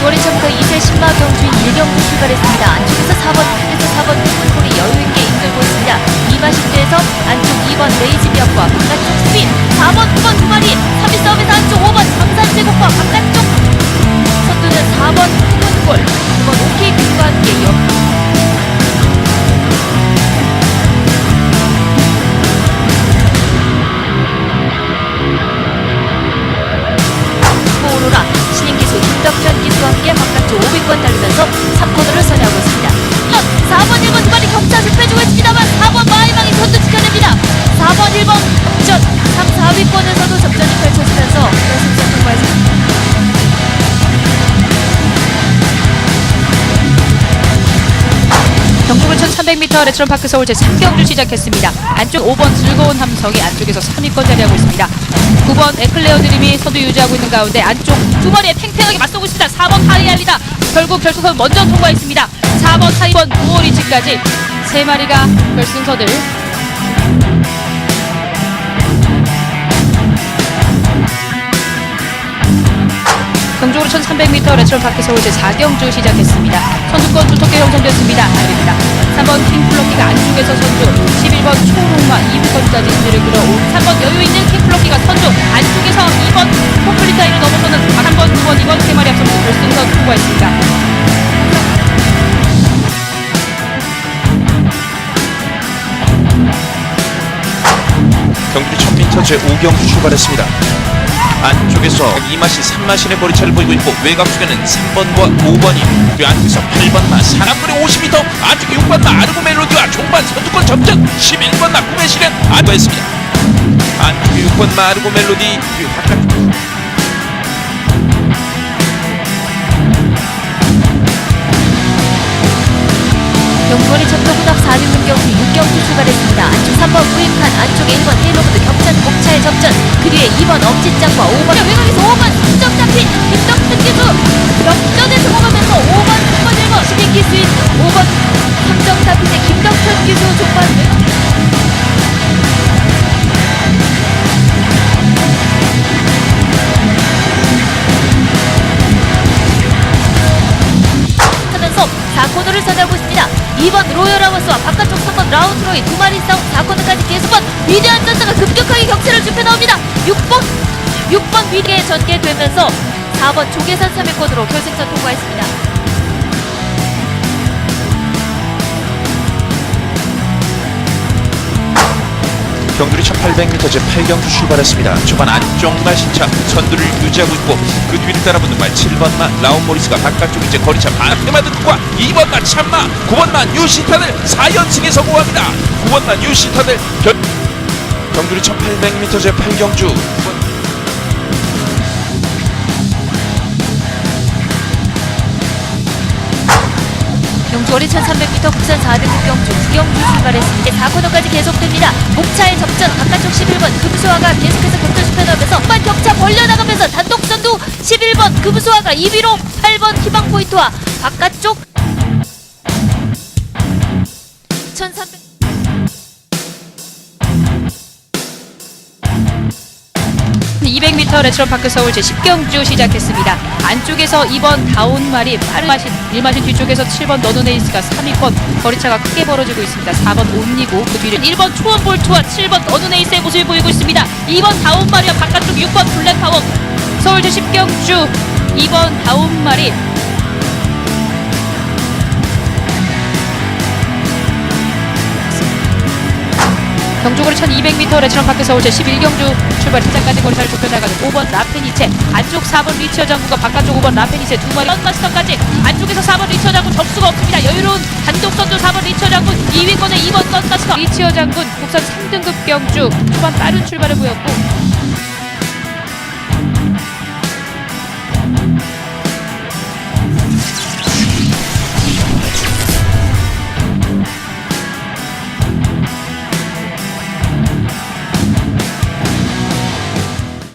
조리셔터 2세 신마 경주인 일경기 출발했습니다. 안쪽에서 4번, 끝에서 4번 콜콜이 여유있게 이끌고 있습니다. 이마시트에서 안쪽 2번 레이지비업과 바깥쪽 스핀, 4번, 9번 두 마리, 3위 서비스 안쪽 5번 강산제국과 바깥쪽 선두는 4번 훈골, 9번 경주군 1300m 레트론 파크 서울 제3경주 시작했습니다. 안쪽 5번 즐거운 함성이 안쪽에서 3위권 자리하고 있습니다. 9번 에클레어 드림이 선두 유지하고 있는 가운데 안쪽 두 마리에 팽팽하게 맞서고 있습니다. 4번 파리알리다 결국 결승선 먼저 통과했습니다. 4번, 4번, 9월이치까지 세 마리가 결승선을 경주로 1300m 레트론파크 서울 제4경주 시작했습니다. 선두권 두텁게 형성됐습니다. 아닙니다. 3번 킹플럭키가 안쪽에서 선두, 11번 초롱마 2부권까지 인지를 끌어온 3번 여유 있는 킹플럭키가 선두, 안쪽에서 2번 콤플리타이를 넘어서는 3번, 2번, 2번 세 마리 앞서서 결승선 통과했습니다. 경주리 1000m 제5경주 출발했습니다. 안쪽에서 이마신 3마신의 머리차를 보이고 있고 외곽 쪽에는 3번과 5번이 그리고 안쪽에서 8번마 사람들의 50m 안쪽에 6번마 아르고 멜로디와 종반 선두권 접전 11번마 꿈의 실현 안고했습니다. 안쪽에 6번마 아르고 멜로디 바깥 4등 경주 6경주 출발했습니다. 안쪽 3번 우익한, 안쪽에 1번 테일로부드 겹찬 목차의 접전, 그 뒤에 2번 엄지짱과 5번 외곽에서 5번 수정 잡힌 김덕준 기수 역전에 성공하면서 5번, 3번, 1번 신인기 수인 5번 함정 잡힌의 김덕현 기수 종반 하면서 4코너를 선하고 있습니다. 2번 로열 아워스와 바깥쪽 3번 라운드로이 두 마리 싸움 4코너까지 계속번 위대한 전사가 급격하게 격차를 좁혀 나옵니다. 6번 6번 위기에 전개되면서 4번 조계산 3위권으로 결승전 통과했습니다. 경주리 1800m 제8경주 출발했습니다. 초반 안쪽 마신차 선두를 유지하고 있고 그 뒤를 따라붙는 말 7번마 라운 모리스가 바깥쪽 이제 거리차 반테마드과 2번마 참마 9번마 뉴시타들 4연승에 성공합니다. 9번마 뉴시타들 결... 경주리 1800m 제8경주 경주월이 1300m 국산 4등급 경주 9경주 출발했습니다. 4코너까지 계속됩니다. 목차의 접전 바깥쪽 11번 금수화가 계속해서 격차 좁혀나가면서 후반 격차 벌려나가면서 단독 선두 11번 금수화가 2위로 8번 희망 포인트와 바깥쪽 1300 200m 레트론파크 서울 제10경주 시작했습니다. 안쪽에서 2번 다운말이 빠른 마신 1마신 뒤쪽에서 7번 너너네이스가 3위권 거리차가 크게 벌어지고 있습니다. 4번 온리고 그 뒤를 1번 초원볼트와 7번 너너네이스의 모습을 보이고 있습니다. 2번 다운말이와 바깥쪽 6번 블랙파워 서울 제10경주 2번 다운말이 경주거리 1200m 레트런파크 서울 제11경주 출발. 시작까지 거리차를 좁혀나가는 5번 라페니체. 안쪽 4번 리치어 장군과 바깥쪽 5번 라페니체 두 마리. 썬마스터까지 안쪽에서 4번 리치어 장군 접수가 없습니다. 여유로운 단독 선두 4번 리치어 장군 2위권에 2번 썬마스터 리치어 장군 국산 3등급 경주. 초반 빠른 출발을 보였고